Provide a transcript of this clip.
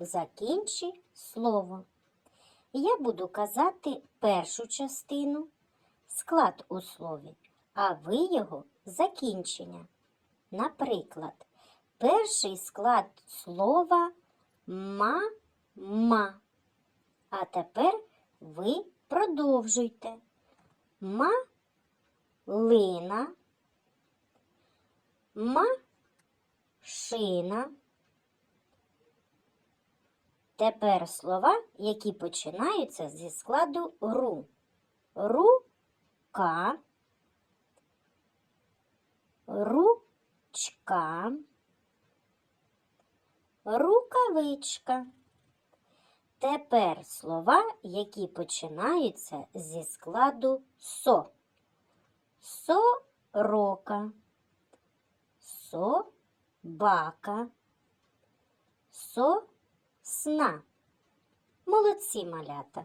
закінчи слово. Я буду казати першу частину, склад у слові, а ви його закінчення. Наприклад, перший склад слова ма-ма. А тепер ви продовжуйте. Малина, машина. Тепер слова, які починаються зі складу ру. Рука, ручка, рукавичка. Тепер слова, які починаються зі складу со. Сорока, собака, сосна. Молодці малята!